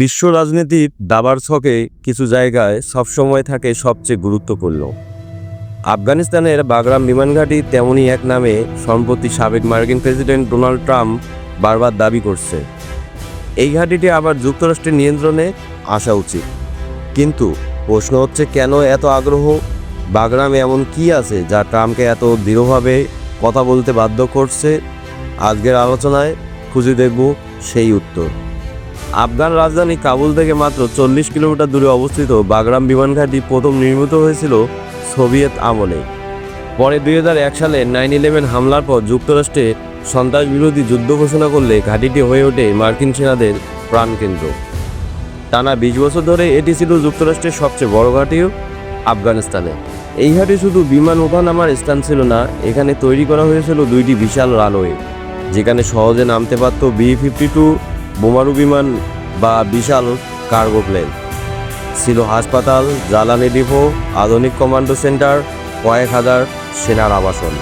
বিশ্ব রাজনীতির দাবার ছকে কিছু জায়গায় সবসময় থাকে সবচেয়ে গুরুত্বপূর্ণ। আফগানিস্তানের বাগরাম বিমানঘাটি তেমনই এক নামে সম্প্রতি সাবেক মার্কিন প্রেসিডেন্ট ডোনাল্ড ট্রাম্প বারবার দাবি করছে। এই ঘাঁটিটি আবার যুক্তরাষ্ট্রের নিয়ন্ত্রণে আসা উচিত। কিন্তু প্রশ্ন হচ্ছে, কেন এত আগ্রহ? বাগরামে এমন কি আছে যা ট্রাম্পকে এত দৃঢ়ভাবে কথা বলতে বাধ্য করছে? আজকের আলোচনায় খুঁজে দেখব সেই উত্তর। আফগান রাজধানী কাবুল থেকে মাত্র চল্লিশ কিলোমিটার দূরে অবস্থিত বাগরাম বিমানঘাটি প্রথম নির্মিত হয়েছিল সোভিয়েত আমলে। পরে দুই এক সালে নাইন ইলেভেন হামলার পর যুক্তরাষ্ট্রে সন্ত্রাস বিরোধী যুদ্ধ ঘোষণা করলে ঘাঁটিটি হয়ে ওঠে মার্কিন সেনাদের প্রাণকেন্দ্র। টানা বিশ বছর ধরে এটি ছিল যুক্তরাষ্ট্রের সবচেয়ে বড় ঘাঁটিও আফগানিস্তানে। এই ঘাটে শুধু বিমান ওঠানামার স্থান ছিল না, এখানে তৈরি করা হয়েছিল দুইটি বিশাল রানওয়ে, যেখানে সহজে নামতে পারত বি ফিফটি টু বোমারু বিমান বা বিশাল কার্গো প্লেন। ছিল হাসপাতাল, জ্বালানি ডিপো, আধুনিক কমান্ডো সেন্টার, কয়েক হাজার সেনার আবাসন।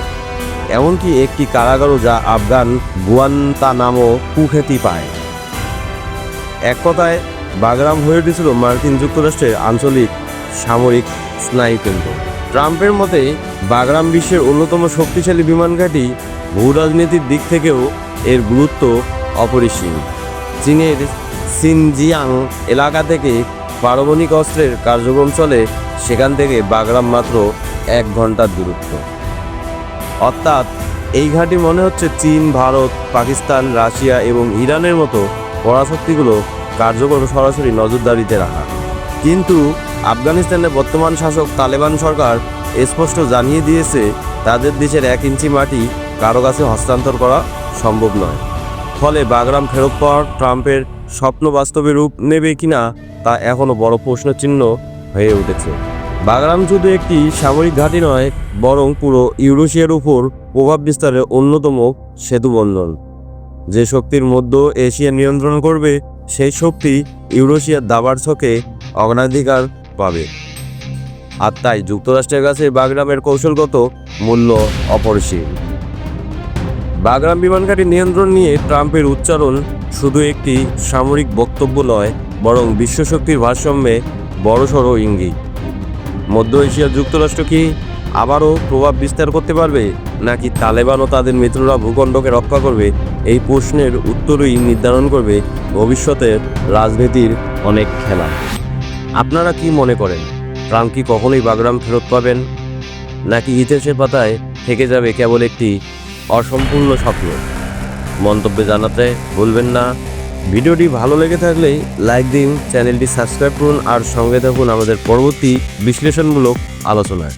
এমনকি একটি কারাগারও যা আফগান গুয়ান্তা নামও কুখ্যাতি পায়। এক কথায়, বাগরাম হয়ে উঠেছিল মার্কিন যুক্তরাষ্ট্রের আঞ্চলিক সামরিক স্নায়ু কেন্দ্র। ট্রাম্পের মতে বাগরাম বিশ্বের অন্যতম শক্তিশালী বিমান ঘাঁটি ভূ রাজনীতির দিক থেকেও এর গুরুত্ব অপরিসীম। চীনের সিনজিয়াং এলাকা থেকে পারমাণবিক অস্ত্রের কার্যক্রম চলে, সেখান থেকে বাগরাম মাত্র এক ঘণ্টার দূরত্ব। অর্থাৎ, এই ঘাঁটি মনে হচ্ছে চীন, ভারত, পাকিস্তান, রাশিয়া এবং ইরানের মতো পরাশক্তিগুলো কার্যকর সরাসরি নজরদারিতে রাখা। কিন্তু আফগানিস্তানের বর্তমান শাসক তালেবান সরকার স্পষ্ট জানিয়ে দিয়েছে, তাদের দেশের এক ইঞ্চি মাটি কারও কাছে হস্তান্তর করা সম্ভব নয়। ফলে বাগরাম ফেরত পাওয়ার ট্রাম্পের স্বপ্ন বাস্তবে রূপ নেবে কিনা তা এখনও বড় প্রশ্নচিহ্ন হয়ে উঠেছে। বাগরাম শুধু একটি সামরিক ঘাঁটি নয়, বরং পুরো ইউরোশিয়ার উপর প্রভাব বিস্তারের অন্যতম সেতুবন্ধন। যে শক্তির মধ্য এশিয়া নিয়ন্ত্রণ করবে, সেই শক্তি ইউরোশিয়ার দাবার ছকে অগ্রাধিকার পাবে। আর তাই যুক্তরাষ্ট্রের কাছে বাগরামের কৌশলগত মূল্য অপরিসীম। বাগরাম বিমানঘাটি নিয়ন্ত্রণ নিয়ে ট্রাম্পের উচ্চারণ শুধু একটি সামরিক বক্তব্য নয়, বরং বিশ্বশক্তির ভারসাম্যে বড়সড় ইঙ্গিত। মধ্য এশিয়া যুক্তরাষ্ট্র কি আবারও প্রভাব বিস্তার করতে পারবে, নাকি তালেবান ও তাদের মিত্ররা ভূখণ্ডকে রক্ষা করবে? এই প্রশ্নের উত্তরই নির্ধারণ করবে ভবিষ্যতের রাজনীতির অনেক খেলা। আপনারা কি মনে করেন, ট্রাম্প কি কখনোই বাগরাম ফেরত পাবেন? নাকি ইতিহাসের পাতায় থেকে যাবে কেবল একটি অসম্পূর্ণ স্বপ্ন। মন্তব্যে জানাতে ভুলবেন না। ভিডিওটি ভালো লেগে থাকলে লাইক দিন, চ্যানেলটি সাবস্ক্রাইব করুন আর সঙ্গে থাকুন আমাদের পরবর্তী বিশ্লেষণমূলক আলোচনায়।